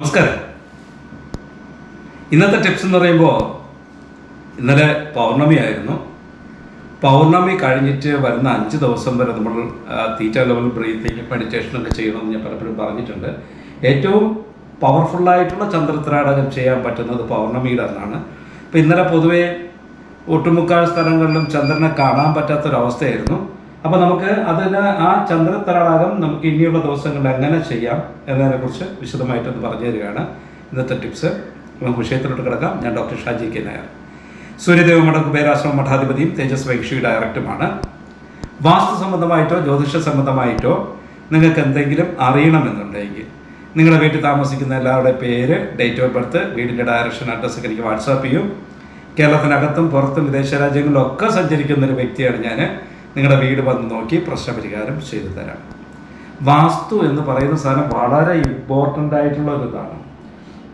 നമസ്കാരം. ഇന്നത്തെ ടിപ്സ് എന്ന് പറയുമ്പോൾ ഇന്നലെ പൗർണമി ആയിരുന്നു. പൗർണമി കഴിഞ്ഞിട്ട് വരുന്ന അഞ്ച് ദിവസം വരെ നമ്മൾ തീറ്റ ലെവൽ ബ്രീത്തിങ് മെഡിറ്റേഷനൊക്കെ ചെയ്യണമെന്ന് ഞാൻ പലപ്പോഴും പറഞ്ഞിട്ടുണ്ട്. ഏറ്റവും പവർഫുള്ളായിട്ടുള്ള ചന്ദ്രത്രാടകം ചെയ്യാൻ പറ്റുന്നത് പൗർണമിയുടെ അന്നാണ്. അപ്പോൾ ഇന്നലെ പൊതുവേ ഒട്ടുമുക്കാൽ സ്ഥലങ്ങളിലും ചന്ദ്രനെ കാണാൻ പറ്റാത്തൊരവസ്ഥയായിരുന്നു. അപ്പോൾ നമുക്ക് അതിന് ആ ചന്ദ്രത്തടാകം നമുക്ക് ഇനിയുള്ള ദിവസങ്ങളിൽ എങ്ങനെ ചെയ്യാം എന്നതിനെക്കുറിച്ച് വിശദമായിട്ടൊന്ന് പറഞ്ഞു തരികയാണ്. ഇന്നത്തെ ടിപ്സ്. നമുക്ക് വിഷയത്തിലോട്ട് കിടക്കാം. ഞാൻ ഡോക്ടർ ഷാജി കെ നായർ. സൂര്യദേവ മഠം കുബേരാശ്രമ മഠാധിപതിയും തേജസ് വൈക്ഷി ഡയറക്ടറുമാണ്. വാസ്തു സംബന്ധമായിട്ടോ ജ്യോതിഷ സംബന്ധമായിട്ടോ നിങ്ങൾക്ക് എന്തെങ്കിലും അറിയണമെന്നുണ്ടെങ്കിൽ നിങ്ങളുടെ വീട്ടിൽ താമസിക്കുന്ന എല്ലാവരുടെ പേര് ഡേറ്റ് ഓഫ് ബർത്ത് വീടിന്റെ ഡയറക്ഷൻ അഡ്രസ്സൊക്കെ എനിക്ക് വാട്സാപ്പ് ചെയ്യും. കേരളത്തിനകത്തും പുറത്തും വിദേശ രാജ്യങ്ങളിലും ഒക്കെ സഞ്ചരിക്കുന്ന ഒരു വ്യക്തിയാണ് ഞാൻ നിങ്ങളുടെ വീട് വന്ന് നോക്കി പ്രശ്നപരിഹാരം ചെയ്തു തരാം. വാസ്തു എന്ന് പറയുന്ന സാധനം വളരെ ഇമ്പോർട്ടന്റ് ആയിട്ടുള്ള ഒരു ഇതാണ്.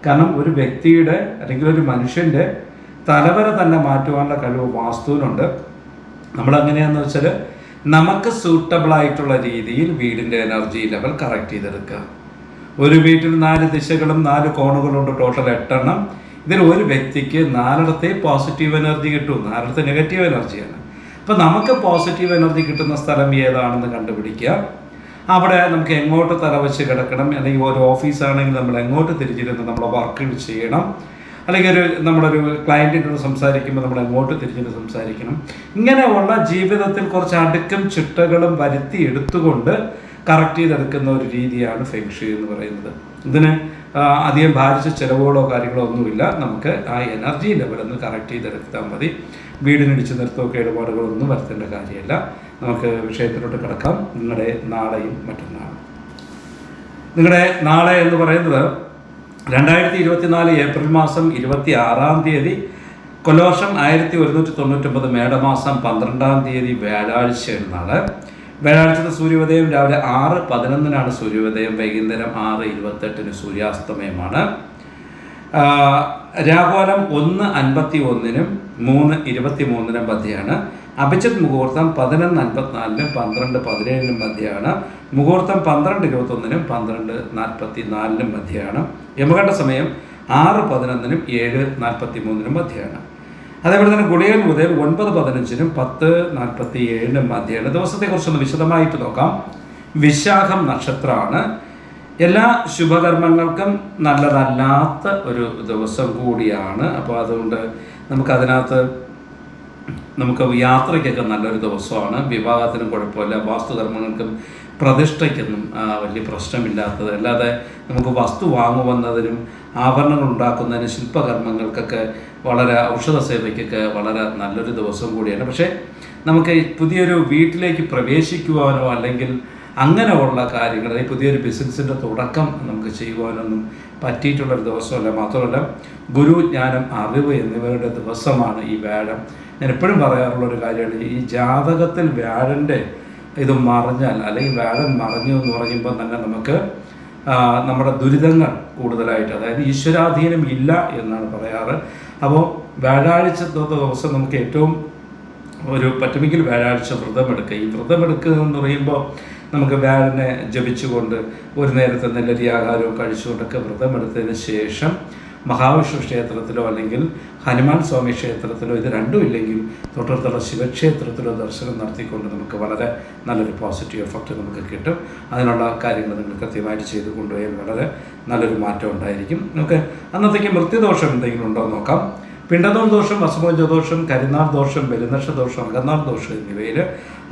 കാരണം ഒരു വ്യക്തിയുടെ അല്ലെങ്കിൽ ഒരു മനുഷ്യന്റെ തലവരെ തന്നെ മാറ്റുവാനുള്ള കഴിവ് വാസ്തുവിനുണ്ട്. നമ്മൾ എങ്ങനെയാണെന്ന് വെച്ചാൽ നമുക്ക് സൂട്ടബിൾ ആയിട്ടുള്ള രീതിയിൽ വീടിന്റെ എനർജി ലെവൽ കറക്റ്റ് ചെയ്തെടുക്കുക. ഒരു വീട്ടിൽ നാല് ദിശകളും നാല് കോണുകളുണ്ട് ടോട്ടൽ എട്ടെണ്ണം. ഇതിൽ ഒരു വ്യക്തിക്ക് നാലിടത്തെ പോസിറ്റീവ് എനർജി കിട്ടും. നാലിടത്തെ നെഗറ്റീവ് എനർജിയാണ് അപ്പം നമുക്ക് പോസിറ്റീവ് എനർജി കിട്ടുന്ന സ്ഥലം ഏതാണെന്ന് കണ്ടുപിടിക്കുക. അവിടെ നമുക്ക് എങ്ങോട്ട് തലവച്ച് കിടക്കണം? അല്ലെങ്കിൽ ഒരു ഓഫീസാണെങ്കിൽ നമ്മൾ എങ്ങോട്ട് തിരിഞ്ഞിരുന്ന് നമ്മൾ വർക്കുകൾ ചെയ്യണം? അല്ലെങ്കിൽ ഒരു നമ്മളൊരു ക്ലയന്റിനോട് സംസാരിക്കുമ്പോൾ നമ്മൾ എങ്ങോട്ട് തിരിഞ്ഞിട്ട് സംസാരിക്കണം? ഇങ്ങനെയുള്ള ജീവിതത്തിൽ കുറച്ച് അടുക്കും ചിട്ടകളും വരുത്തി എടുത്തുകൊണ്ട് കറക്റ്റ് ചെയ്തെടുക്കുന്ന ഒരു രീതിയാണ് ഫെങ്ഷി എന്ന് പറയുന്നത്. ഇതിന് അധികം ഭാരിച്ച ചിലവുകളോ കാര്യങ്ങളോ ഒന്നുമില്ല. നമുക്ക് ആ എനർജി ലെവലൊന്ന് കറക്റ്റ് ചെയ്തെടുത്താൽ മതി. വീടിനിടിച്ച് നിർത്തമോ കേടുപാടുകളൊന്നും വരുത്തേണ്ട കാര്യമല്ല. നമുക്ക് വിഷയത്തിലോട്ട് കിടക്കാം. നിങ്ങളുടെ നാളെയും മറ്റന്നാളും. നിങ്ങളുടെ നാളെ എന്ന് പറയുന്നത് രണ്ടായിരത്തി ഇരുപത്തിനാല് ഏപ്രിൽ മാസം ഇരുപത്തി ആറാം തീയതി കൊലോഷം ആയിരത്തി ഒരുന്നൂറ്റി തൊണ്ണൂറ്റൊമ്പത് മേടമാസം പന്ത്രണ്ടാം തീയതി വ്യാഴാഴ്ച എന്നാണ്. വ്യാഴാഴ്ചത്തെ സൂര്യോദയം രാവിലെ ആറ് പതിനൊന്നിനാണ് സൂര്യോദയം വൈകുന്നേരം ആറ് ഇരുപത്തെട്ടിന് സൂര്യാസ്തമയമാണ്. ആ, രാഹുലം ഒന്ന് അൻപത്തി ഒന്നിനും മൂന്ന് ഇരുപത്തി മൂന്നിനും മധ്യയാണ് അഭിജിത് മുഹൂർത്തം പതിനൊന്ന് അൻപത്തിനാലിനും പന്ത്രണ്ട് പതിനേഴിനും മധ്യയാണ് മുഹൂർത്തം പന്ത്രണ്ട് ഇരുപത്തൊന്നിനും പന്ത്രണ്ട് നാൽപ്പത്തി നാലിനും മധ്യയാണ് യമകണ്ഠ സമയം ആറ് പതിനൊന്നിനും ഏഴ് നാൽപ്പത്തി മൂന്നിനും മധ്യയാണ് അതേപോലെ തന്നെ ഗുളിയൻ മുതൽ ഒൻപത് പതിനഞ്ചിനും പത്ത് നാൽപ്പത്തി ഏഴിനും മധ്യയാണ് ദിവസത്തെക്കുറിച്ചൊന്ന് വിശദമായിട്ട് നോക്കാം. വിശാഖം നക്ഷത്രമാണ്. എല്ലാ ശുഭകർമ്മങ്ങൾക്കും നല്ലതല്ലാത്ത ഒരു ദിവസം കൂടിയാണ്. അപ്പോൾ അതുകൊണ്ട് നമുക്കതിനകത്ത് നമുക്ക് യാത്രയ്ക്കൊക്കെ നല്ലൊരു ദിവസമാണ്. വിവാഹത്തിനും കുഴപ്പമില്ല. വാസ്തുകർമ്മങ്ങൾക്കും പ്രതിഷ്ഠയ്ക്കൊന്നും വലിയ പ്രശ്നമില്ലാത്തത്. അല്ലാതെ നമുക്ക് വസ്തു വാങ്ങുവന്നതിനും ആഭരണങ്ങൾ ഉണ്ടാക്കുന്നതിനും ശില്പകർമ്മങ്ങൾക്കൊക്കെ വളരെ ഔഷധ സേവയ്ക്കൊക്കെ വളരെ നല്ലൊരു ദിവസം കൂടിയാണ്. പക്ഷേ നമുക്ക് പുതിയൊരു വീട്ടിലേക്ക് പ്രവേശിക്കുവാനോ അല്ലെങ്കിൽ അങ്ങനെയുള്ള കാര്യങ്ങൾ അതായത് പുതിയൊരു ബിസിനസ്സിന്റെ തുടക്കം നമുക്ക് ചെയ്യുവാനൊന്നും പറ്റിയിട്ടുള്ളൊരു ദിവസമല്ല. മാത്രമല്ല ഗുരു ജ്ഞാനം അറിവ് എന്നിവയുടെ ദിവസമാണ് ഈ വ്യാഴം. ഞാൻ എപ്പോഴും പറയാറുള്ള ഒരു കാര്യമാണ് ഈ ജാതകത്തിൽ വ്യാഴന്റെ ഇത് മറിഞ്ഞാൽ അല്ലെങ്കിൽ വ്യാഴം മറിഞ്ഞു എന്ന് പറയുമ്പോൾ തന്നെ നമുക്ക് നമ്മുടെ ദുരിതങ്ങൾ കൂടുതലായിട്ട് അതായത് ഈശ്വരാധീനം ഇല്ല എന്നാണ് പറയാറ്. അപ്പോൾ വ്യാഴാഴ്ച ദിവസം നമുക്ക് ഏറ്റവും ഒരു പറ്റുമെങ്കിൽ വ്യാഴാഴ്ച വ്രതമെടുക്കുക. ഈ വ്രതമെടുക്കുക എന്ന് പറയുമ്പോൾ നമുക്ക് വ്യാഴനെ ജപിച്ചുകൊണ്ട് ഒരു നേരത്തെ നെല്ലരി ആഹാരവും കഴിച്ചുകൊണ്ടൊക്കെ വ്രതമെടുത്തതിന് ശേഷം മഹാവിഷ്ണു ക്ഷേത്രത്തിലോ അല്ലെങ്കിൽ ഹനുമാൻ സ്വാമി ക്ഷേത്രത്തിലോ ഇത് രണ്ടും ഇല്ലെങ്കിൽ തൊട്ടടുത്തുള്ള ശിവക്ഷേത്രത്തിലോ ദർശനം നടത്തിക്കൊണ്ട് നമുക്ക് വളരെ നല്ലൊരു പോസിറ്റീവ് എഫക്റ്റ് നമുക്ക് കിട്ടും. അതിനുള്ള കാര്യങ്ങൾ നിങ്ങൾ കൃത്യമായിട്ട് ചെയ്തു കൊണ്ടുപോയാൽ വളരെ നല്ലൊരു മാറ്റം ഉണ്ടായിരിക്കും. നമുക്ക് അന്നത്തേക്ക് മൃത്യുദോഷം എന്തെങ്കിലും ഉണ്ടോ എന്ന് നോക്കാം. പിണ്ടതോൾ ദോഷം വസുമോജ ദോഷം കരിനാൾ ദോഷം ബലിനക്ഷ ദോഷം അകന്നാർ ദോഷം എന്നിവയിൽ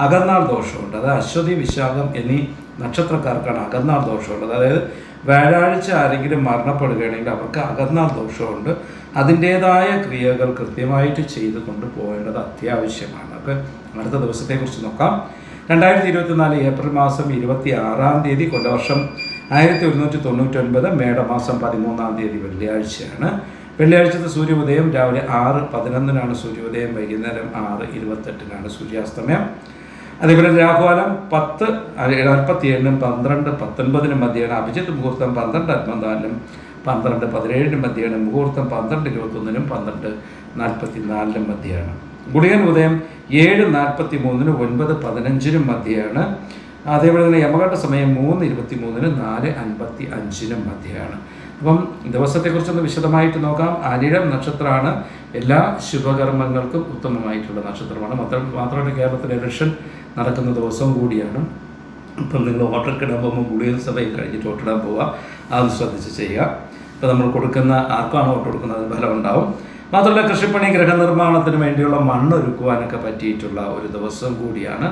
അകന്നാൾ ദോഷമുണ്ട്. അത് അശ്വതി വിശാഖം എന്നീ നക്ഷത്രക്കാർക്കാണ് അകന്നാൾ ദോഷമുള്ളത്. അതായത് വ്യാഴാഴ്ച ആരെങ്കിലും മരണപ്പെടുകയാണെങ്കിൽ അവർക്ക് അകന്നാൾ ദോഷമുണ്ട്. അതിന്റേതായ ക്രിയകൾ കൃത്യമായിട്ട് ചെയ്ത് കൊണ്ടുപോകേണ്ടത് അത്യാവശ്യമാണ്. അപ്പോൾ അടുത്ത ദിവസത്തെക്കുറിച്ച് നോക്കാം. രണ്ടായിരത്തി ഇരുപത്തിനാല് ഏപ്രിൽ മാസം ഇരുപത്തി ആറാം തീയതി കൊല്ലവർഷം ആയിരത്തി ഒരുന്നൂറ്റി തൊണ്ണൂറ്റൊൻപത് മേടമാസം പതിമൂന്നാം തീയതി വെള്ളിയാഴ്ചയാണ്. വെള്ളിയാഴ്ചത്തെ സൂര്യോദയം രാവിലെ ആറ് പതിനൊന്നിനാണ് സൂര്യോദയം വൈകുന്നേരം ആറ് ഇരുപത്തെട്ടിനാണ് സൂര്യാസ്തമയം. അതേപോലെ രാഹുകാലം പത്ത് നാൽപ്പത്തി ഏഴിനും പന്ത്രണ്ട് പത്തൊൻപതിനും മധ്യയാണ് അഭിജിത്ത് മുഹൂർത്തം പന്ത്രണ്ട് അൻപത്തിനാലിനും പന്ത്രണ്ട് പതിനേഴിനും മധ്യയാണ് മുഹൂർത്തം പന്ത്രണ്ട് ഇരുപത്തൊന്നിനും പന്ത്രണ്ട് നാൽപ്പത്തി നാലിനും മധ്യയാണ്. ഗുളികൻ ഉദയം ഏഴ് നാൽപ്പത്തി മൂന്നിനും ഒൻപത് പതിനഞ്ചിനും മധ്യയാണ്. അതേപോലെ തന്നെ യമകട്ട സമയം മൂന്ന് ഇരുപത്തി മൂന്നിന് നാല് അൻപത്തി അഞ്ചിനും മധ്യയാണ്. അപ്പം ദിവസത്തെക്കുറിച്ചൊന്ന് വിശദമായിട്ട് നോക്കാം. അനിഴം നക്ഷത്രമാണ് എല്ലാ ശുഭകർമ്മങ്ങൾക്കും ഉത്തമമായിട്ടുള്ള നക്ഷത്രമാണ്. മാത്രം മാത്രമല്ല കേരളത്തിലെ ഇലക്ഷൻ നടക്കുന്ന ദിവസവും കൂടിയാണ്. ഇപ്പം നിങ്ങൾ വോട്ടർക്കിടാൻ പോകുമ്പോൾ ഗുളിക സഭയിൽ കഴിഞ്ഞിട്ട് വോട്ടിടാൻ പോവുക. അത് ശ്രദ്ധിച്ച് ചെയ്യുക. ഇപ്പം നമ്മൾ കൊടുക്കുന്ന ആർക്കാണ് വോട്ട് കൊടുക്കുന്നത്? ഫലം ഉണ്ടാവും. മാത്രമല്ല കൃഷിപ്പണി ഗൃഹനിർമ്മാണത്തിന് വേണ്ടിയുള്ള മണ്ണ് ഒരുക്കുവാനൊക്കെ പറ്റിയിട്ടുള്ള ഒരു ദിവസം കൂടിയാണ്.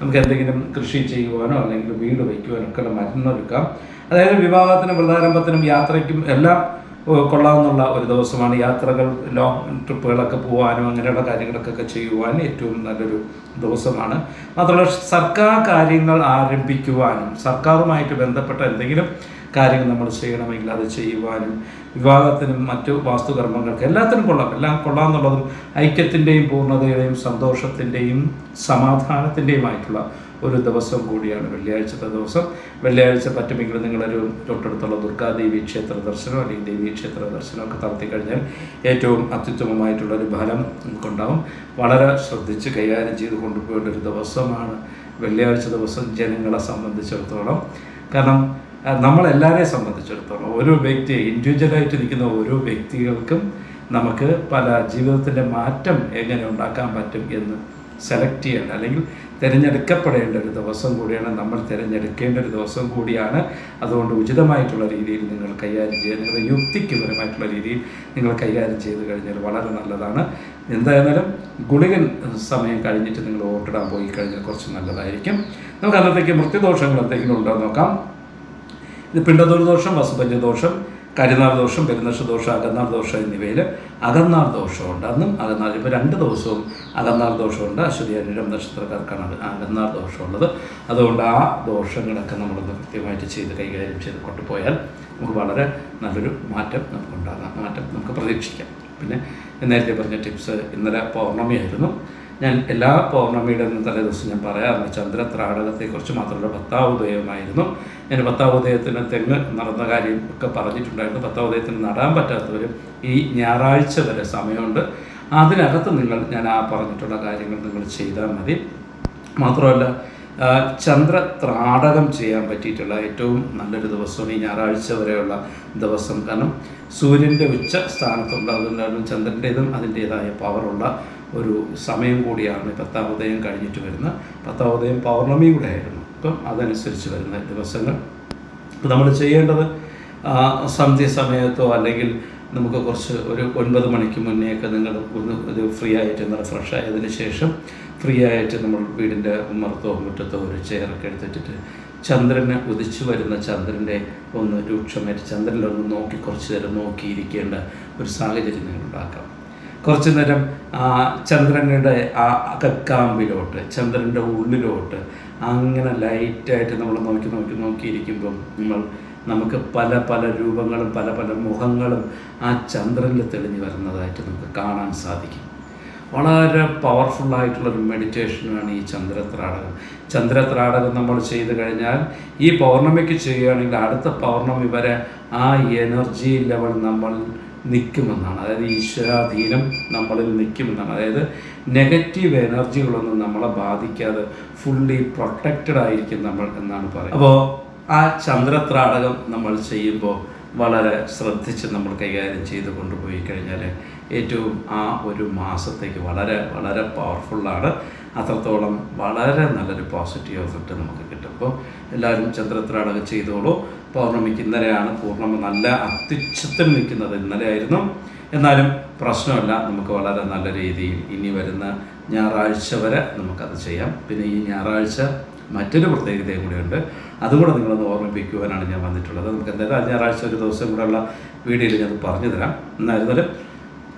നമുക്ക് എന്തെങ്കിലും കൃഷി ചെയ്യുവാനോ അല്ലെങ്കിൽ വീട് വയ്ക്കുവാനോ ഒക്കെ മരുന്നൊരുക്കാം അതായത് വിവാഹത്തിനും വൃതാരംഭത്തിനും യാത്രയ്ക്കും എല്ലാം കൊള്ളാവുന്നുള്ള ഒരു ദിവസമാണ് യാത്രകൾ ലോങ് ട്രിപ്പുകളൊക്കെ പോകാനും അങ്ങനെയുള്ള കാര്യങ്ങളൊക്കെ ചെയ്യുവാൻ ഏറ്റവും നല്ലൊരു ദിവസമാണ്. മാത്രമല്ല സർക്കാർ കാര്യങ്ങൾ ആരംഭിക്കുവാനും സർക്കാരുമായിട്ട് ബന്ധപ്പെട്ട എന്തെങ്കിലും കാര്യങ്ങൾ നമ്മൾ ചെയ്യണമെങ്കിൽ അത് ചെയ്യുവാനും വിവാഹത്തിനും മറ്റു വാസ്തുകർമ്മങ്ങൾക്ക് എല്ലാത്തിനും കൊള്ളാം. എല്ലാം കൊള്ളാമെന്നുള്ളതും ഐക്യത്തിന്റെയും പൂർണതയുടെയും സന്തോഷത്തിന്റെയും സമാധാനത്തിന്റെയുമായിട്ടുള്ള ഒരു ദിവസം കൂടിയാണ് വെള്ളിയാഴ്ചത്തെ ദിവസം വെള്ളിയാഴ്ച പറ്റുമെങ്കിൽ നിങ്ങളൊരു തൊട്ടടുത്തുള്ള ദുർഗാദേവി ക്ഷേത്ര ദർശനം അല്ലെങ്കിൽ ദേവീ ക്ഷേത്ര ദർശനമൊക്കെ നടത്തി കഴിഞ്ഞാൽ ഏറ്റവും അത്യുത്തമമായിട്ടുള്ള ഒരു ഫലം നമുക്കുണ്ടാവും. വളരെ ശ്രദ്ധിച്ച് കൈകാര്യം ചെയ്ത് കൊണ്ടുപോകേണ്ട ഒരു ദിവസമാണ് വെള്ളിയാഴ്ച ദിവസം ജനങ്ങളെ സംബന്ധിച്ചിടത്തോളം. കാരണം നമ്മളെല്ലാവരെയും സംബന്ധിച്ചിടത്തോളം ഓരോ വ്യക്തി ഇൻഡിവിജ്വലായിട്ട് നിൽക്കുന്ന ഓരോ വ്യക്തികൾക്കും നമുക്ക് പല ജീവിതത്തിന്റെ മാറ്റം എങ്ങനെ ഉണ്ടാക്കാൻ പറ്റും എന്ന് സെലക്ട് ചെയ്യേണ്ട അല്ലെങ്കിൽ തിരഞ്ഞെടുക്കപ്പെടേണ്ട ഒരു ദിവസം കൂടിയാണ് നമ്മൾ തിരഞ്ഞെടുക്കേണ്ട ഒരു ദിവസം കൂടിയാണ്. അതുകൊണ്ട് ഉചിതമായിട്ടുള്ള രീതിയിൽ നിങ്ങൾ കൈകാര്യം ചെയ്യുക. നിങ്ങളുടെ യുക്തിക്കുപരമായിട്ടുള്ള രീതിയിൽ നിങ്ങൾ കൈകാര്യം ചെയ്ത് കഴിഞ്ഞാൽ വളരെ നല്ലതാണ്. എന്തായിരുന്നാലും ഗുളികൻ സമയം കഴിഞ്ഞിട്ട് നിങ്ങൾ വോട്ടിടാൻ പോയി കഴിഞ്ഞാൽ കുറച്ച് നല്ലതായിരിക്കും. നമുക്ക് അന്നത്തേക്ക് മൃത്യുദോഷങ്ങൾ എന്തെങ്കിലും ഉണ്ടോ നോക്കാം. ഇത് പിണ്ടദോഷം വസുപഞ്ചദോഷം കരിനാൾ ദോഷം പെരുന്നക്ഷ ദോഷം അകന്നാൾ ദോഷം എന്നിവയിൽ അകന്നാൾ ദോഷമുണ്ട് അന്നും അകന്നാൾ ഇപ്പോൾ രണ്ട് ദിവസവും അകന്നാൾ ദോഷമുണ്ട് അശ്വതി അനിഴം നക്ഷത്രക്കാർക്കാണ് അകന്നാർ ദോഷമുള്ളത് അതുകൊണ്ട് ആ ദോഷങ്ങളൊക്കെ നമ്മളൊന്ന് കൃത്യമായിട്ട് ചെയ്ത് കൈകാര്യം ചെയ്ത് കൊണ്ടുപോയാൽ നമുക്ക് വളരെ നല്ലൊരു മാറ്റം നമുക്ക് നമുക്കുണ്ടാകാം. മാറ്റം നമുക്ക് പ്രതീക്ഷിക്കാം. പിന്നെ നേരത്തെ പറഞ്ഞ ടിപ്സ് ഇന്നലെ പൗർണമിയായിരുന്നു. ഞാൻ എല്ലാ പൗർണമിയുടെ അന്ന് തലേ ദിവസം ഞാൻ പറയാറുണ്ട് ചന്ദ്ര ത്രാടകത്തെക്കുറിച്ച് മാത്രമല്ല പത്താവുദയമായിരുന്നു ഞാൻ പത്താവുദയത്തിന് തെങ്ങ് നടന്ന കാര്യം ഒക്കെ പറഞ്ഞിട്ടുണ്ടായിരുന്നു. പത്താവുദയത്തിന് നടാൻ പറ്റാത്തവരും ഈ ഞായറാഴ്ച വരെ സമയമുണ്ട്. അതിനകത്ത് നിങ്ങൾ ഞാൻ ആ പറഞ്ഞിട്ടുള്ള കാര്യങ്ങൾ നിങ്ങൾ ചെയ്താൽ മതി. മാത്രമല്ല ചന്ദ്ര ത്രാടകം ചെയ്യാൻ പറ്റിയിട്ടുള്ള ഏറ്റവും നല്ലൊരു ദിവസമാണ് ഈ ഞായറാഴ്ച വരെയുള്ള ദിവസം. കാരണം സൂര്യന്റെ ഉച്ച സ്ഥാനത്തുണ്ട് അതുകൊണ്ടാണ് ചന്ദ്രന്റേതും അതിന്റേതായ പവറുള്ള ഒരു സമയം കൂടിയാണ് ഈ പത്താം ഉദയം കഴിഞ്ഞിട്ട് വരുന്ന പത്താം ഉദയം പൗർണമി കൂടെ ആയിരുന്നു. അപ്പം അതനുസരിച്ച് വരുന്ന ദിവസങ്ങൾ. അപ്പോൾ നമ്മൾ ചെയ്യേണ്ടത് സന്ധ്യ സമയത്തോ അല്ലെങ്കിൽ നമുക്ക് കുറച്ച് ഒരു ഒൻപത് മണിക്ക് മുന്നേ ഒക്കെ നിങ്ങൾ ഒന്ന് ഇത് ഫ്രീ ആയിട്ട് നല്ല ഫ്രഷ് ആയതിന് ശേഷം ഫ്രീ ആയിട്ട് നമ്മൾ വീടിന്റെ ഉമ്മറത്തോ മുറ്റത്തോ ഒരു ചെയറൊക്കെ എടുത്തിട്ടിട്ട് ചന്ദ്രന് ഉദിച്ചു വരുന്ന ചന്ദ്രന്റെ ഒന്ന് രൂക്ഷമായിട്ട് ചന്ദ്രനിലൊന്ന് നോക്കി കുറച്ച് നേരം നോക്കിയിരിക്കേണ്ട ഒരു സാഹചര്യം നിങ്ങൾ ഉണ്ടാക്കാം കുറച്ചു നേരം ചന്ദ്രനുടെ ആ കക്കാമ്പിലോട്ട് ചന്ദ്രന്റെ ഉള്ളിലോട്ട് അങ്ങനെ ലൈറ്റായിട്ട് നമ്മൾ നോക്കി നോക്കി നോക്കിയിരിക്കുമ്പം നമ്മൾ നമുക്ക് പല പല രൂപങ്ങളും പല പല മുഖങ്ങളും ആ ചന്ദ്രനിൽ തെളിഞ്ഞു വരുന്നതായിട്ട് നമുക്ക് കാണാൻ സാധിക്കും. വളരെ പവർഫുള്ളായിട്ടുള്ളൊരു മെഡിറ്റേഷനാണ് ഈ ചന്ദ്രത്രാടകം. ചന്ദ്രത്രാടകം നമ്മൾ ചെയ്തു കഴിഞ്ഞാൽ ഈ പൗർണമിക്ക് ചെയ്യുകയാണെങ്കിൽ അടുത്ത പൗർണമി വരെ ആ എനർജി ലെവൽ നമ്മൾ നിൽക്കുമെന്നാണ് അതായത് ഈശ്വരാധീനം നമ്മളിൽ നിൽക്കുമെന്നാണ് അതായത് നെഗറ്റീവ് എനർജികളൊന്നും നമ്മളെ ബാധിക്കാതെ ഫുള്ളി പ്രൊട്ടക്റ്റഡ് ആയിരിക്കും നമ്മൾ എന്നാണ് പറയുന്നത്. അപ്പോൾ ആ ചന്ദ്രത്രാടകം നമ്മൾ ചെയ്യുമ്പോൾ വളരെ ശ്രദ്ധിച്ച് നമ്മൾ കൈകാര്യം ചെയ്ത് കൊണ്ടുപോയി കഴിഞ്ഞാൽ ഏറ്റവും ആ ഒരു മാസത്തേക്ക് വളരെ വളരെ പവർഫുള്ളാണ് അത്രത്തോളം വളരെ നല്ലൊരു പോസിറ്റീവ് എഫക്റ്റ് നമുക്ക് കിട്ടും. അപ്പോൾ എല്ലാവരും ചന്ദ്രത്രാടകം ചെയ്തോളൂ. പൗർണമിക്ക് ഇന്നലെയാണ് പൂർണമ നല്ല അത്യുച്ഛത്തിൽ നിൽക്കുന്നത്. ഇന്നലെ ആയിരുന്നു എന്നാലും പ്രശ്നമല്ല. നമുക്ക് വളരെ നല്ല രീതിയിൽ ഇനി വരുന്ന ഞായറാഴ്ച വരെ നമുക്കത് ചെയ്യാം. പിന്നെ ഈ ഞായറാഴ്ച മറ്റൊരു പ്രത്യേകതയും കൂടെയുണ്ട്. അതും കൂടെ നിങ്ങളൊന്ന് ഓർമ്മിപ്പിക്കുവാനാണ് ഞാൻ വന്നിട്ടുള്ളത്. നമുക്ക് എന്തായാലും ഞായറാഴ്ച ഒരു ദിവസം കൂടെയുള്ള വീഡിയോയിൽ ഞാൻ പറഞ്ഞു തരാം. എന്നായിരുന്നാലും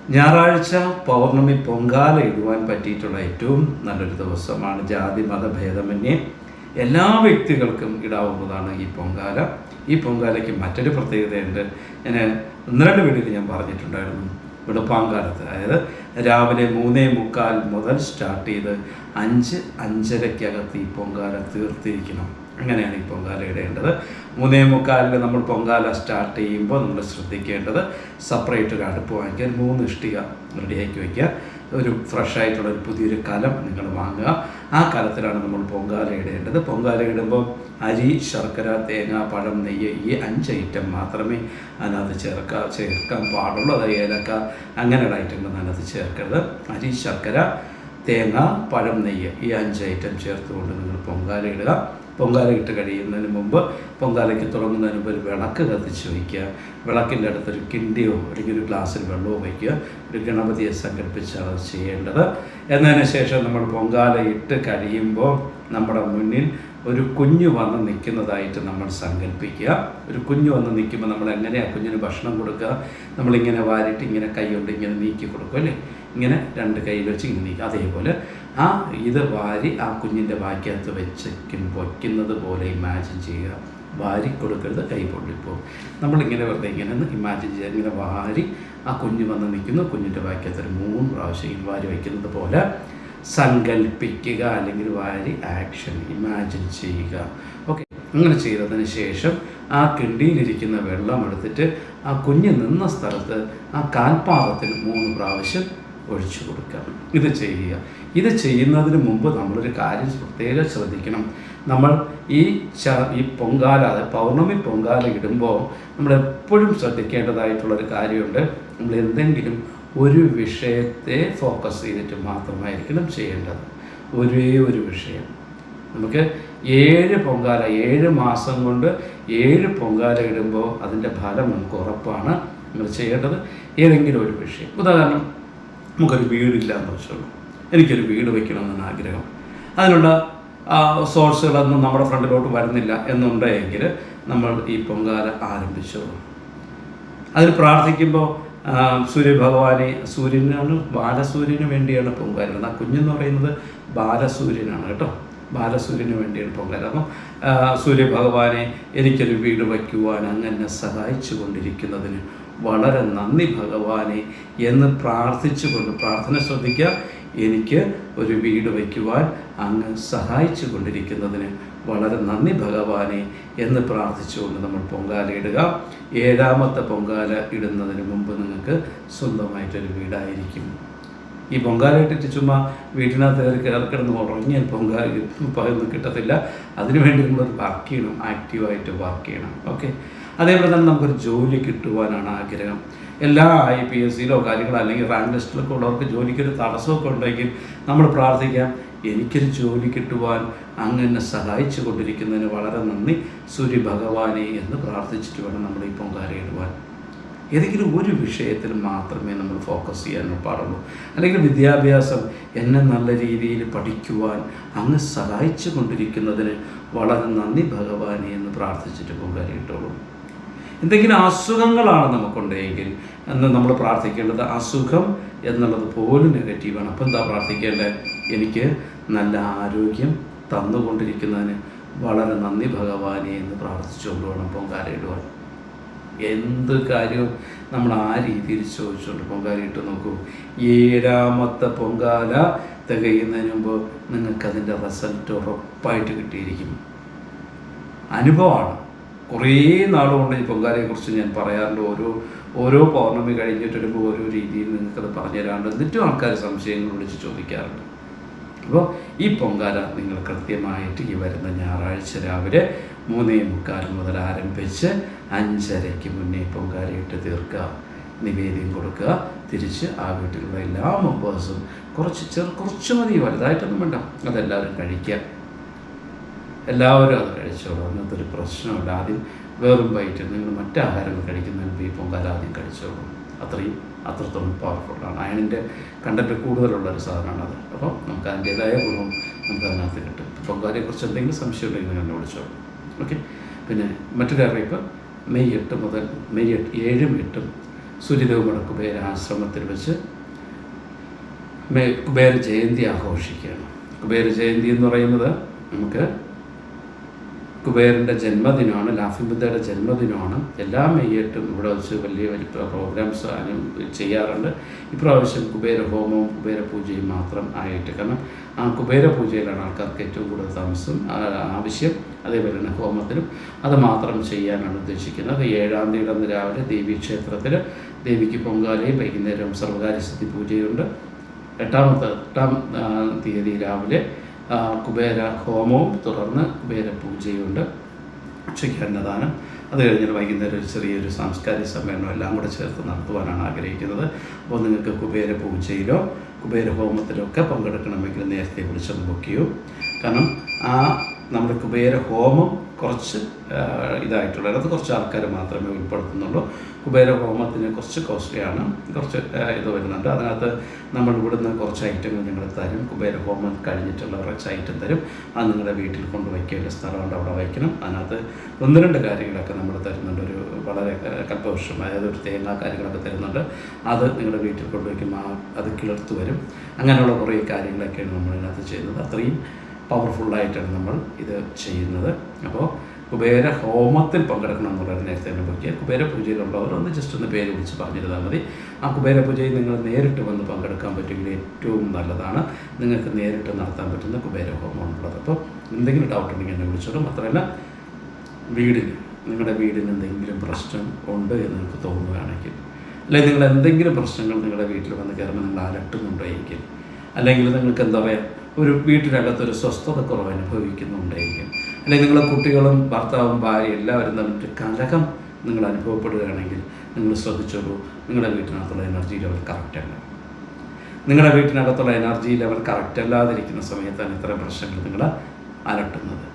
ഞായറാഴ്ച പൗർണമി പൊങ്കാല ഇടുവാൻ പറ്റിയിട്ടുള്ള ഏറ്റവും നല്ലൊരു ദിവസമാണ് ജാതി മത ഭേദമന്യേ. എല്ലാ വ്യക്തികൾക്കും ഇടാവുന്നതാണ് ഈ പൊങ്കാല. ഈ പൊങ്കാലയ്ക്ക് മറ്റൊരു പ്രത്യേകതയുണ്ട്. ഞാൻ ഒന്ന് രണ്ട് വീഡിയോയിൽ ഞാൻ പറഞ്ഞിട്ടുണ്ടായിരുന്നു. വെളുപ്പാങ്കാലത്ത്. അതായത് രാവിലെ മൂന്നേ മുക്കാൽ മുതൽ സ്റ്റാർട്ട് ചെയ്ത് അഞ്ച് അഞ്ചരയ്ക്കകത്ത് ഈ പൊങ്കാല തീർത്തിരിക്കണം. അങ്ങനെയാണ് ഈ പൊങ്കാല ഇടേണ്ടത്. മൂന്നേ മുക്കാലിൽ നമ്മൾ പൊങ്കാല സ്റ്റാർട്ട് ചെയ്യുമ്പോൾ നമ്മൾ ശ്രദ്ധിക്കേണ്ടത് സെപ്പറേറ്റ് ഒരു അടുപ്പ് മൂന്ന് ഇഷ്ടിക റെഡിയാക്കി വയ്ക്കുക ഒരു ഫ്രഷ് ആയിട്ടുള്ള ഒരു പുതിയൊരു കലം നിങ്ങൾ വാങ്ങുക. ആ കലത്തിലാണ് നമ്മൾ പൊങ്കാല ഇടേണ്ടത്. പൊങ്കാല ഇടുമ്പോൾ അരി ശർക്കര തേങ്ങ പഴം നെയ്യ് ഈ അഞ്ച് ഐറ്റം മാത്രമേ അതിനകത്ത് ചേർക്കുക ചേർക്കാൻ പാടുള്ളൂ. അത് ഏലക്ക അങ്ങനെയുള്ള ഐറ്റങ്ങൾ അതിനകത്ത് ചേർക്കരുത്. അരി ശർക്കര തേങ്ങ പഴം നെയ്യ് ഈ അഞ്ച് ഐറ്റം ചേർത്തുകൊണ്ട് നിങ്ങൾ പൊങ്കാല ഇടുക. പൊങ്കാല ഇട്ട് കഴിയുന്നതിന് മുമ്പ് പൊങ്കാലയ്ക്ക് തുടങ്ങുന്നതിന് മുമ്പ് ഒരു വിളക്ക് കത്തിച്ച് വയ്ക്കുക. വിളക്കിന്റെ അടുത്തൊരു കിണ്ടിയോ അല്ലെങ്കിൽ ഒരു ഗ്ലാസ്സിൽ വെള്ളമോ വയ്ക്കുക. ഒരു ഗണപതിയെ സങ്കല്പിച്ചാണ് അത് ചെയ്യേണ്ടത്. എന്നതിന് ശേഷം നമ്മൾ പൊങ്കാലയിട്ട് കഴിയുമ്പോൾ നമ്മുടെ മുന്നിൽ ഒരു കുഞ്ഞു വന്ന് നിൽക്കുന്നതായിട്ട് നമ്മൾ സങ്കല്പിക്കുക. ഒരു കുഞ്ഞു വന്ന് നിൽക്കുമ്പോൾ നമ്മൾ എങ്ങനെയാണ് കുഞ്ഞിന് ഭക്ഷണം കൊടുക്കുക? നമ്മളിങ്ങനെ വാരിട്ട് ഇങ്ങനെ കൈ കൊണ്ട് ഇങ്ങനെ നീക്കി കൊടുക്കും അല്ലേ? ഇങ്ങനെ രണ്ട് കൈ വെച്ച് ഇങ്ങനെ നീക്കുക അതേപോലെ ആ ഇത് വാരി ആ കുഞ്ഞിന്റെ വാക്കകത്ത് വെച്ച് വയ്ക്കുന്നത് പോലെ ഇമാജിൻ ചെയ്യുക. വാരി കൊടുക്കരുത് കൈ പൊള്ളിപ്പോകും നമ്മളിങ്ങനെ വെറുതെ ഇങ്ങനെ ഒന്ന് ഇമാജിൻ ചെയ്യുക. ഇങ്ങനെ വാരി ആ കുഞ്ഞ് വന്ന് നിൽക്കുന്നു. കുഞ്ഞിന്റെ ഒരു മൂന്ന് പ്രാവശ്യം വാരി വയ്ക്കുന്നത് പോലെ സങ്കല്പിക്കുക അല്ലെങ്കിൽ വാരി ആക്ഷൻ ഇമാജിൻ ചെയ്യുക. ഓക്കെ അങ്ങനെ ചെയ്തതിന് ശേഷം ആ കിണ്ടിയിലിരിക്കുന്ന വെള്ളം എടുത്തിട്ട് ആ കുഞ്ഞ് നിന്ന സ്ഥലത്ത് ആ കാൽപാദത്തിൽ മൂന്ന് പ്രാവശ്യം ഒഴിച്ചു കൊടുക്കുക. ഇത് ചെയ്യുക. ഇത് ചെയ്യുന്നതിന് മുമ്പ് നമ്മളൊരു കാര്യം പ്രത്യേകം ശ്രദ്ധിക്കണം. നമ്മൾ ഈ ച ഈ പൊങ്കാല പൗർണമി പൊങ്കാല ഇടുമ്പോൾ നമ്മൾ എപ്പോഴും ശ്രദ്ധിക്കേണ്ടതായിട്ടുള്ളൊരു കാര്യമുണ്ട്. നമ്മൾ എന്തെങ്കിലും ഒരു വിഷയത്തെ ഫോക്കസ് ചെയ്തിട്ട് മാത്രമായിരിക്കണം ചെയ്യേണ്ടത്. ഒരേ ഒരു വിഷയം. നമുക്ക് ഏഴ് പൊങ്കാല ഏഴ് മാസം കൊണ്ട് ഏഴ് പൊങ്കാല ഇടുമ്പോൾ അതിന്റെ ഫലം നമുക്ക് ഉറപ്പാണ് നമ്മൾ ചെയ്യേണ്ടത്. ഏതെങ്കിലും ഒരു വിഷയം. ഉദാഹരണം നമുക്കൊരു വീടില്ല എന്ന് വെച്ചോളൂ. എനിക്കൊരു വീട് വയ്ക്കണമെന്നാണ് ആഗ്രഹം. അതിനുള്ള സോഴ്സുകളൊന്നും നമ്മുടെ ഫ്രണ്ടിലോട്ട് വരുന്നില്ല എന്നുണ്ടെങ്കിൽ നമ്മൾ ഈ പൊങ്കാല ആരംഭിച്ചോളൂ. അതിൽ പ്രാർത്ഥിക്കുമ്പോൾ സൂര്യഭഗവാനെ സൂര്യനാണ് ബാലസൂര്യന് വേണ്ടിയാണ് പൊങ്കാല ആ കുഞ്ഞെന്ന് പറയുന്നത് ബാലസൂര്യനാണ് കേട്ടോ. ബാലസൂര്യന് വേണ്ടിയാണ് പൊങ്കാല. അപ്പം സൂര്യഭഗവാനെ എനിക്കൊരു വീട് വയ്ക്കുവാൻ അങ്ങനെ സഹായിച്ചു കൊണ്ടിരിക്കുന്നതിന് വളരെ നന്ദി ഭഗവാനെ എന്ന് പ്രാർത്ഥിച്ചുകൊണ്ട് പ്രാർത്ഥന ശ്രദ്ധിക്കുക. എനിക്ക് ഒരു വീട് വയ്ക്കുവാൻ അങ്ങ് സഹായിച്ചു കൊണ്ടിരിക്കുന്നതിന് വളരെ നന്ദി ഭഗവാനെ എന്ന് പ്രാർത്ഥിച്ചുകൊണ്ട് നമ്മൾ പൊങ്കാല ഇടുക. ഏഴാമത്തെ പൊങ്കാല ഇടുന്നതിന് മുമ്പ് നിങ്ങൾക്ക് സ്വന്തമായിട്ടൊരു വീടായിരിക്കും. ഈ പൊങ്കാല ഇട്ടിട്ട് ചുമ്മാ വീട്ടിനകത്ത് കയറി കയറി കിടന്ന് ഉറങ്ങിയാൽ പൊങ്കാല പകർന്ന് കിട്ടത്തില്ല. അതിനുവേണ്ടി നമ്മളൊരു വർക്ക് ചെയ്യണം. ആക്റ്റീവായിട്ട് വർക്ക് ചെയ്യണം. ഓക്കെ അതേപോലെ തന്നെ നമുക്കൊരു ജോലി കിട്ടുവാനാണ് ആഗ്രഹം. എല്ലാ ഐ പി എസ് സിയിലോ കാര്യങ്ങളോ അല്ലെങ്കിൽ റാങ്ക് ലിസ്റ്റിലൊക്കെ ഉള്ളവർക്ക് ജോലിക്കൊരു തടസ്സമൊക്കെ ഉണ്ടെങ്കിൽ നമ്മൾ പ്രാർത്ഥിക്കാം. എനിക്കൊരു ജോലി കിട്ടുവാൻ അങ്ങ് എന്നെ സഹായിച്ചു കൊണ്ടിരിക്കുന്നതിന് വളരെ നന്ദി. സൂര്യ ഭഗവാനെ എന്ന് പ്രാർത്ഥിച്ചിട്ട് വേണം നമ്മൾ ഈ പൊങ്കാല ഇടുവാൻ. ഏതെങ്കിലും ഒരു വിഷയത്തിൽ മാത്രമേ നമ്മൾ ഫോക്കസ് ചെയ്യാൻ പാടുള്ളൂ. അല്ലെങ്കിൽ വിദ്യാഭ്യാസം എന്നെ നല്ല രീതിയിൽ പഠിക്കുവാൻ അങ്ങ് സഹായിച്ചു കൊണ്ടിരിക്കുന്നതിന് വളരെ നന്ദി ഭഗവാനെ എന്ന് പ്രാർത്ഥിച്ചിട്ട് പൊങ്കാല ഇട്ടോളൂ. എന്തെങ്കിലും അസുഖങ്ങളാണ് നമുക്കുണ്ടെങ്കിൽ എന്ന് നമ്മൾ പ്രാർത്ഥിക്കേണ്ടത് അസുഖം എന്നുള്ളത് പോലും നെഗറ്റീവാണ് അപ്പോൾ എന്താ പ്രാർത്ഥിക്കേണ്ടത്? എനിക്ക് നല്ല ആരോഗ്യം തന്നുകൊണ്ടിരിക്കുന്നതിന് വളരെ നന്ദി ഭഗവാനെ എന്ന് പ്രാർത്ഥിച്ചുകൊണ്ട് വേണം പൊങ്കാലയിടുവാൻ. എന്ത് കാര്യവും നമ്മൾ ആ രീതിയിൽ ചോദിച്ചുകൊണ്ട് പൊങ്കാലയിട്ട് നോക്കൂ. ഏഴാമത്തെ പൊങ്കാല തികയുന്നതിന് മുമ്പ് നിങ്ങൾക്കതിന്റെ റിസൾട്ട് ഉറപ്പായിട്ട് കിട്ടിയിരിക്കും. അനുഭവമാണ്. കുറേ നാളുകൊണ്ട് ഈ പൊങ്കാലയെക്കുറിച്ച് ഞാൻ പറയാറുണ്ട്. ഓരോ ഓരോ പൗർണമി കഴിഞ്ഞിട്ട് വരുമ്പോൾ ഓരോ രീതിയിൽ നിങ്ങൾക്കത് പറഞ്ഞു തരാറുണ്ട് എന്നിട്ടും ആൾക്കാർ സംശയങ്ങൾ വിളിച്ച് ചോദിക്കാറുണ്ട്. അപ്പോൾ ഈ പൊങ്കാല നിങ്ങൾ കൃത്യമായിട്ട് ഈ വരുന്ന ഞായറാഴ്ച രാവിലെ മൂന്നേ മുക്കാൽ മുതൽ ആരംഭിച്ച് അഞ്ചരയ്ക്ക് മുന്നേ പൊങ്കാലയിട്ട് തീർക്കുക. നിവേദ്യം കൊടുക്കുക. തിരിച്ച് ആ വീട്ടിലുള്ള എല്ലാ മെമ്പേഴ്സും കുറച്ച് ചെറു കുറച്ച് മതി വലുതായിട്ടൊന്നും വേണ്ട. അതെല്ലാവരും കഴിക്കുക. എല്ലാവരും അത് കഴിച്ചോളൂ. അങ്ങനത്തെ ഒരു പ്രശ്നമില്ല. ആദ്യം വെറും വൈറ്റ് നിങ്ങൾ മറ്റ് ആഹാരങ്ങൾ കഴിക്കുന്നതിന് ഈ പൊങ്കാല ആദ്യം കഴിച്ചോളൂ. അത്രയും. അത്രത്തോളം പവർഫുള്ളാണ് അയണിന്റെ കണ്ടന്റ് കൂടുതലുള്ള ഒരു സാധനമാണ് അത്. അപ്പോൾ നമുക്ക് അതിന്റേതായ ഗുണവും നമുക്ക് അതിനകത്ത് കിട്ടും. പൊങ്കാലയെക്കുറിച്ച് എന്തെങ്കിലും സംശയം ഉണ്ടെങ്കിൽ എന്നെ വിളിച്ചോളൂ. ഓക്കെ പിന്നെ മറ്റൊരു അറിയിപ്പ് മെയ് എട്ട് മുതൽ മെയ് എട്ട് ഏഴും എട്ടും സൂര്യദേവമട കുബേര ആശ്രമത്തിൽ വെച്ച് കുബേര ജയന്തി ആഘോഷിക്കുകയാണ്. കുബേര ജയന്തി എന്ന് പറയുന്നത് നമുക്ക് കുബേരന്റെ ജന്മദിനമാണ് ലാഫിംഗ് ബുദ്ധയുടെ ജന്മദിനമാണ്. എല്ലാ മെയ്യെട്ടും ഇവിടെ വെച്ച് വലിയ വലിയ പ്രോഗ്രാംസ് ചെയ്യാറുണ്ട്. ഇപ്രാവശ്യം കുബേര ഹോമവും കുബേര പൂജയും മാത്രം ആയിട്ട്. കാരണം ആ കുബേര പൂജയിലാണ് ആൾക്കാർക്ക് ഏറ്റവും കൂടുതൽ താമസം ആവശ്യം. അതേപോലെ തന്നെ ഹോമത്തിനും അത് മാത്രം ചെയ്യാനാണ് ഉദ്ദേശിക്കുന്നത്. ഏഴാം തീയതി അന്ന് രാവിലെ ദേവീക്ഷേത്രത്തിൽ ദേവിക്ക് പൊങ്കാലയും വൈകുന്നേരം സ്ഥിതി പൂജയുണ്ട്. എട്ടാമത്തെ എട്ടാം തീയതി രാവിലെ കുബേര ഹോമവും തുടർന്ന് കുബേര പൂജയുണ്ട് ഉച്ചയ്ക്ക് അന്നദാനം. അത് കഴിഞ്ഞിട്ട് വൈകുന്നേരം ഒരു ചെറിയൊരു സാംസ്കാരിക സമ്മേളനം എല്ലാം കൂടെ ചേർത്ത് നടത്തുവാനാണ് ആഗ്രഹിക്കുന്നത്. അപ്പോൾ നിങ്ങൾക്ക് കുബേര പൂജയിലോ കുബേര ഹോമത്തിലോ ഒക്കെ പങ്കെടുക്കണമെങ്കിൽ നേരത്തെ വിളിച്ചൊന്ന് ബുക്ക് ചെയ്യൂ. കാരണം ആ നമ്മുടെ കുബേര ഹോമം കുറച്ച് ഇതായിട്ടുള്ളത്. കുറച്ച് ആൾക്കാർ മാത്രമേ ഉൾപ്പെടുത്തുന്നുള്ളൂ. കുബേര ഹോമത്തിന് കുറച്ച് കോസ്റ്റ്ലിയാണ് കുറച്ച് ഇത് വരുന്നുണ്ട്. അതിനകത്ത് നമ്മൾ ഇവിടുന്ന് കുറച്ച് ഐറ്റങ്ങൾ നിങ്ങൾ തരും. കുബേര ഹോമം കഴിഞ്ഞിട്ടുള്ള കുറച്ച് ഐറ്റം തരും. അത് നിങ്ങളുടെ വീട്ടിൽ കൊണ്ട് വയ്ക്കേണ്ട സ്ഥലമുണ്ട് അവിടെ വയ്ക്കണം. അതിനകത്ത് ഒന്ന് രണ്ട് കാര്യങ്ങളൊക്കെ നമ്മൾ തരുന്നുണ്ട്. ഒരു വളരെ കൽപ്പവൃക്ഷം അതായത് ഒരു തേങ്ങ കാര്യങ്ങളൊക്കെ തരുന്നുണ്ട്. അത് നിങ്ങളുടെ വീട്ടിൽ കൊണ്ടുവയ്ക്കുമ്പോൾ അത് കിളിർത്ത് വരും. അങ്ങനെയുള്ള കുറേ കാര്യങ്ങളൊക്കെയാണ് നമ്മൾ ഇതിനകത്ത് ചെയ്യുന്നത്. അത്രയും പവർഫുള്ളായിട്ടാണ് നമ്മൾ ഇത് ചെയ്യുന്നത്. അപ്പോൾ കുബേര ഹോമത്തിൽ പങ്കെടുക്കണം എന്നുള്ളത് നേരത്തെ തന്നെ പറ്റിയ കുബേര പൂജയിലുള്ളവർ ഒന്ന് ജസ്റ്റ് ഒന്ന് പേര് വിളിച്ച് പറഞ്ഞിരുന്നാൽ മതി. ആ കുബേര പൂജയിൽ നിങ്ങൾ നേരിട്ട് വന്ന് പങ്കെടുക്കാൻ പറ്റുമെങ്കിൽ ഏറ്റവും നല്ലതാണ്. നിങ്ങൾക്ക് നേരിട്ട് നടത്താൻ പറ്റുന്ന കുബേര ഹോമം ഉള്ളത് അപ്പോൾ എന്തെങ്കിലും ഡൗട്ട് ഉണ്ടെങ്കിൽ എന്നെ വിളിച്ചോളൂ. മാത്രമല്ല വീടിന് നിങ്ങളുടെ വീടിന് എന്തെങ്കിലും പ്രശ്നം ഉണ്ട് എന്ന് നിങ്ങൾക്ക് തോന്നുകയാണെങ്കിൽ അല്ലെങ്കിൽ നിങ്ങൾ എന്തെങ്കിലും പ്രശ്നങ്ങൾ നിങ്ങളുടെ വീട്ടിൽ വന്ന് കയറുമ്പോൾ നിങ്ങൾ അലട്ടുന്നുണ്ടോ എങ്കിൽ അല്ലെങ്കിൽ നിങ്ങൾക്ക് എന്താ പറയുക ഒരു വീട്ടിനകത്തൊരു സ്വസ്ഥത കുറവ് അനുഭവിക്കുന്നുണ്ടെങ്കിൽ അല്ലെങ്കിൽ നിങ്ങളുടെ കുട്ടികളും ഭർത്താവും ഭാര്യ എല്ലാവരും തമ്മിൽ കലകം നിങ്ങൾ അനുഭവപ്പെടുകയാണെങ്കിൽ നിങ്ങൾ ശ്രദ്ധിച്ചോളൂ നിങ്ങളുടെ വീട്ടിനകത്തുള്ള എനർജി ലെവൽ കറക്റ്റല്ല നിങ്ങളുടെ വീട്ടിനകത്തുള്ള എനർജി ലെവൽ കറക്റ്റ് അല്ലാതിരിക്കുന്ന സമയത്താണ് ഇത്തരം പ്രശ്നങ്ങൾ നിങ്ങൾ അലട്ടുന്നത്.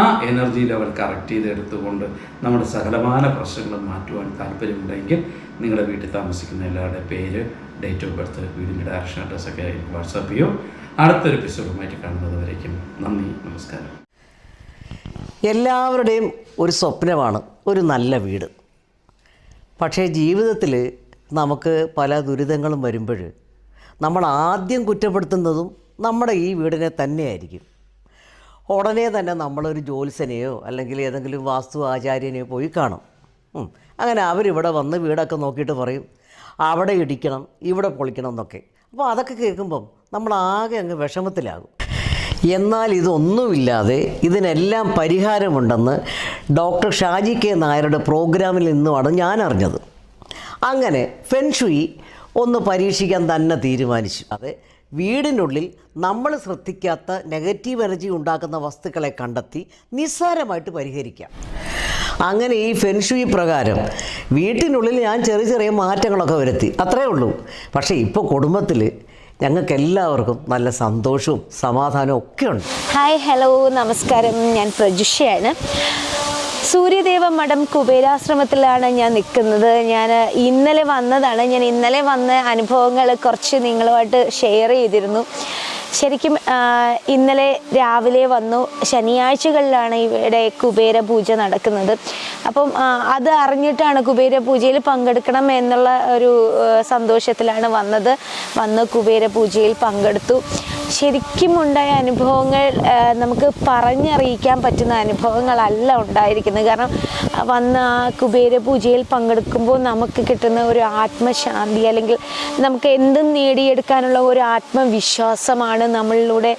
ആ എനർജി ലെവൽ കറക്റ്റ് ചെയ്തെടുത്തുകൊണ്ട് നമ്മുടെ സകലമാന പ്രശ്നങ്ങൾ മാറ്റുവാൻ താല്പര്യമുണ്ടെങ്കിൽ നിങ്ങളുടെ വീട്ടിൽ താമസിക്കുന്ന എല്ലാവരുടെ പേര് ഡേറ്റ് ഓഫ് ബർത്ത് വീടിന്റെ ഡയറക്ഷൻ അഡ്രസ്സൊക്കെ വാട്സാപ്പ് ചെയ്യൂ. അടുത്തൊരു എപ്പിസോഡുമായിട്ട് കാണുന്നത് വരയ്ക്കും നന്ദി നമസ്കാരം. എല്ലാവരുടെയും ഒരു സ്വപ്നമാണ് ഒരു നല്ല വീട്. പക്ഷേ ജീവിതത്തിൽ നമുക്ക് പല ദുരിതങ്ങളും വരുമ്പോൾ നമ്മൾ ആദ്യം കുറ്റപ്പെടുത്തുന്നതും നമ്മുടെ ഈ വീടിനെ തന്നെയായിരിക്കും. ഉടനെ തന്നെ നമ്മളൊരു ജ്യോത്സനെയോ അല്ലെങ്കിൽ ഏതെങ്കിലും വാസ്തു ആചാര്യനെയോ പോയി കാണും. അങ്ങനെ അവരിവിടെ വന്ന് വീടൊക്കെ നോക്കിയിട്ട് പറയും അവിടെ ഇടിക്കണം ഇവിടെ പൊളിക്കണം എന്നൊക്കെ. അപ്പോൾ അതൊക്കെ കേൾക്കുമ്പം നമ്മൾ ആകെ അങ്ങ് വിഷമത്തിലാകും. എന്നാൽ ഇതൊന്നുമില്ലാതെ ഇതിനെല്ലാം പരിഹാരമുണ്ടെന്ന് ഡോക്ടർ ഷാജി കെ നായരുടെ പ്രോഗ്രാമിൽ നിന്നുമാണ് ഞാൻ അറിഞ്ഞത്. അങ്ങനെ ഫെൻഷുയി ഒന്ന് പരീക്ഷിക്കാൻ തന്നെ തീരുമാനിച്ചു. അതെ വീടിനുള്ളിൽ നമ്മൾ ശ്രദ്ധിക്കാത്ത നെഗറ്റീവ് എനർജി ഉണ്ടാക്കുന്ന വസ്തുക്കളെ കണ്ടെത്തി നിസ്സാരമായിട്ട് പരിഹരിക്കാം. അങ്ങനെ ഈ ഫെൻഷുയി പ്രകാരം വീട്ടിനുള്ളിൽ ഞാൻ ചെറിയ ചെറിയ മാറ്റങ്ങളൊക്കെ വരുത്തി. അത്രേ ഉള്ളൂ. പക്ഷേ ഇപ്പോൾ കുടുംബത്തിൽ ഞങ്ങൾക്ക് എല്ലാവർക്കും നല്ല സന്തോഷവും സമാധാനവും ഒക്കെ ഉണ്ട്. ഹായ് ഹലോ നമസ്കാരം. ഞാൻ പ്രജുഷയാണ്. സൂര്യദേവ മഠം കുബേരാശ്രമത്തിലാണ് ഞാൻ നിൽക്കുന്നത്. ഞാൻ ഇന്നലെ വന്നതാണ്. ഞാൻ ഇന്നലെ വന്ന അനുഭവങ്ങൾ കുറച്ച് നിങ്ങളുമായിട്ട് ഷെയർ ചെയ്തിരുന്നു. ശരിക്കും ഇന്നലെ രാവിലെ വന്നു. ശനിയാഴ്ചകളിലാണ് ഇവിടെ കുബേര പൂജ നടക്കുന്നത്. അപ്പം അത് അറിഞ്ഞിട്ടാണ് കുബേര പൂജയിൽ പങ്കെടുക്കണം എന്നുള്ള ഒരു സന്തോഷത്തിലാണ് വന്നത്. വന്ന് കുബേര പൂജയിൽ പങ്കെടുത്തു. ശരിക്കും ഉണ്ടായ അനുഭവങ്ങൾ നമുക്ക് പറഞ്ഞറിയിക്കാൻ പറ്റുന്ന അനുഭവങ്ങളല്ല ഉണ്ടായിരിക്കുന്നത്. കാരണം വന്ന ആ കുബേര പൂജയിൽ പങ്കെടുക്കുമ്പോൾ നമുക്ക് കിട്ടുന്ന ഒരു ആത്മശാന്തി അല്ലെങ്കിൽ നമുക്ക് എന്തും നേടിയെടുക്കാനുള്ള ഒരു ആത്മവിശ്വാസമാണ് നമ്മളിലൂടെ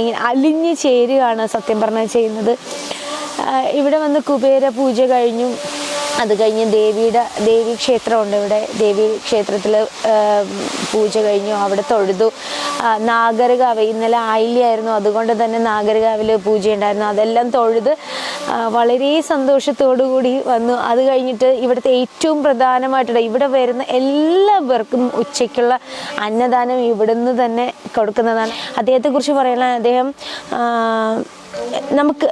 ഇങ്ങനെ അലിഞ്ഞു ചേരുകയാണ് സത്യം പറഞ്ഞാൽ ചെയ്യുന്നത്. ഇവിടെ വന്ന് കുബേര പൂജ കഴിഞ്ഞു. അത് കഴിഞ്ഞ് ദേവിയുടെ ദേവി ക്ഷേത്രമുണ്ട് ഇവിടെ. ദേവി ക്ഷേത്രത്തിൽ പൂജ കഴിഞ്ഞു. അവിടെ തൊഴുതു. നാഗരകാവ് ഇന്നലെ ആയില്യായിരുന്നു. അതുകൊണ്ട് തന്നെ നാഗരകാവിൽ പൂജയുണ്ടായിരുന്നു. അതെല്ലാം തൊഴുത് വളരെ സന്തോഷത്തോടുകൂടി വന്നു. അത് കഴിഞ്ഞിട്ട് ഇവിടുത്തെ ഏറ്റവും പ്രധാനമായിട്ടുള്ള ഇവിടെ വരുന്ന എല്ലാവർക്കും ഉച്ചയ്ക്കുള്ള അന്നദാനം ഇവിടുന്ന് തന്നെ കൊടുക്കുന്നതാണ്. അദ്ദേഹത്തെക്കുറിച്ച് പറയാനുള്ള അദ്ദേഹം നമുക്ക്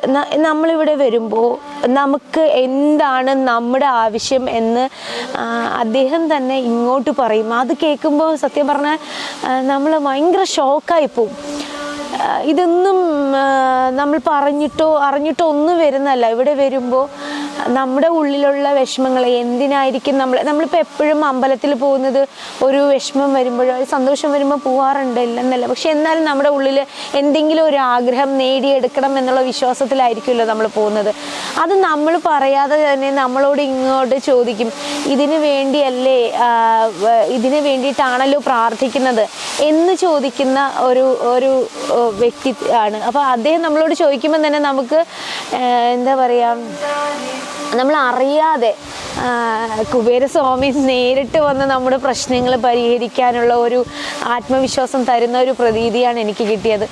നമ്മളിവിടെ വരുമ്പോൾ നമുക്ക് എന്താണ് നമ്മുടെ ആവശ്യം എന്ന് അദ്ദേഹം തന്നെ ഇങ്ങോട്ട് പറയും. അത് കേൾക്കുമ്പോൾ സത്യം പറഞ്ഞാൽ നമ്മൾ ഭയങ്കര ഷോക്കായി പോവും. ഇതൊന്നും നമ്മൾ പറഞ്ഞിട്ടോ അറിഞ്ഞിട്ടോ ഒന്നും വരുന്നല്ല ഇവിടെ വരുമ്പോൾ നമ്മുടെ ഉള്ളിലുള്ള വിഷമങ്ങൾ എന്തിനായിരിക്കും നമ്മൾ നമ്മളിപ്പോൾ എപ്പോഴും അമ്പലത്തിൽ പോകുന്നത് ഒരു വിഷമം വരുമ്പോഴോ ഒരു സന്തോഷം വരുമ്പോൾ പോവാറുണ്ട് ഇല്ലെന്നല്ല പക്ഷെ എന്നാലും നമ്മുടെ ഉള്ളിൽ എന്തെങ്കിലും ഒരു ആഗ്രഹം നേടിയെടുക്കണം എന്നുള്ള വിശ്വാസത്തിലായിരിക്കുമല്ലോ നമ്മൾ പോകുന്നത്. അത് നമ്മൾ പറയാതെ തന്നെ നമ്മളോട് ഇങ്ങോട്ട് ചോദിക്കും ഇതിനു വേണ്ടിയല്ലേ ഇതിനു വേണ്ടിയിട്ടാണല്ലോ പ്രാർത്ഥിക്കുന്നത്? എന്ന് ചോദിക്കുന്ന ഒരു ഒരു വ്യക്തി ആണ്. അപ്പോൾ അദ്ദേഹം നമ്മളോട് ചോദിക്കുമ്പോൾ തന്നെ നമുക്ക് എന്താ പറയുക നമ്മൾ അറിയാതെ കുബേരസ്വാമി നേരിട്ട് വന്ന് നമ്മുടെ പ്രശ്നങ്ങൾ പരിഹരിക്കാനുള്ള ഒരു ആത്മവിശ്വാസം തരുന്ന ഒരു പ്രതീതിയാണ് എനിക്ക് കിട്ടിയത്.